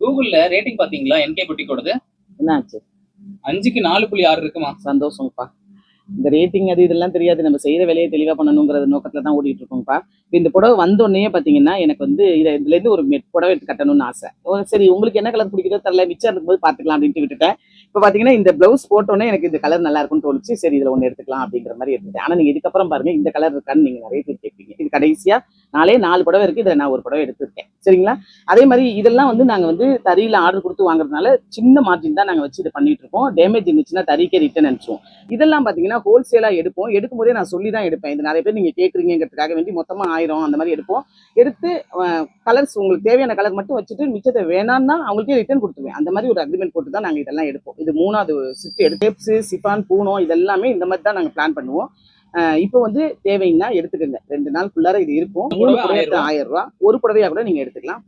கூகுள்ல ரேட்டிங் பாத்தீங்களா? என்கே புட்டிக்கோடது? என்னாச்சு? அஞ்சுக்கு நாலு புள்ளி ஆறு இருக்குமா? சந்தோஷங்கப்பா. இந்த ரேட்டிங் அது இதெல்லாம் தெரியாது. நம்ம செய்யற வேலையை தெளிவா பண்ணணுங்கிற நோக்கத்துல தான் ஓடிட்டு இருக்கோம்ப்பா இந்த புடவை வந்த உடனே பாத்தீங்கன்னா எனக்கு வந்து இதை இதுல இருந்து ஒரு புடவை எடுத்து கட்டணும்னு ஆசை. சரி உங்களுக்கு என்ன கலர் பிடிக்குதோ தெரியல மிச்சம் இருக்கும்போது பாத்துக்கலாம் அப்படின்ட்டு விட்டுட்டேன். இப்ப பாத்தீங்கன்னா இந்த பிளவுஸ் போட்டோன்னே எனக்கு இந்த கலர் நல்லா இருக்கும்னு தோணுச்சு. சரி இதுல ஒண்ணு எடுத்துக்கலாம் அப்படிங்கிற மாதிரி எடுத்துட்டேன். ஆனா நீங்க இதுக்கப்புறம் பாருங்க இந்த கலர் இருக்கான்னு நீங்க நிறைய பேர் கேட்பீங்க. இது கடைசியா நாலே நாலு புடவை இருக்கு. இதுல நான் ஒரு புடவை எடுத்திருக்கேன். சரிங்களா? அதே மாதிரி இதெல்லாம் வந்து நாங்க வந்து தறியில ஆர்டர் கொடுத்து வாங்குறதுனால சின்ன மார்ஜின் தான் நாங்கள் வச்சு இதை பண்ணிட்டு இருக்கோம். டேமேஜ் இருந்துச்சுன்னா தறிக்கே ரிட்டர்ன் அனுப்பிச்சுவோம் இதெல்லாம் பார்த்தீங்கன்னா ஹோல்சேலாக எடுப்போம். எடுக்கும் போதே நான் சொல்லி தான் எடுப்பேன். இது நிறைய பேர் நீங்கள் கேட்குறீங்கிறதுக்காக வேண்டி மொத்தமாக ஆயிரம் அந்த மாதிரி எடுப்போம். எடுத்து கலர்ஸ் உங்களுக்கு தேவையான கலர் மட்டும் வச்சுட்டு மிச்சத்தை வேணாம்னா அவங்களுக்கே ரிட்டர்ன் கொடுத்துருவேன். அந்த மாதிரி ஒரு அக்ரிமெண்ட் போட்டு தான் நாங்கள் இதெல்லாம் எடுப்போம். இது மூணாவது ஷிஃப்ட் எடுத்து டேப்ஸ் சிஃபான் பூனம் இதெல்லாமே இந்த மாதிரி தான் நாங்கள் பிளான் பண்ணுவோம். இப்போ வந்து தேவைன்னா எடுத்துக்கோங்க. ரெண்டு நாள் ஃபுல்லார இது இருக்கும். மூணு புடவை புடவை ஆயிரம் ரூபா. ஒரு புடவையா கூட நீங்க எடுத்துக்கலாம்.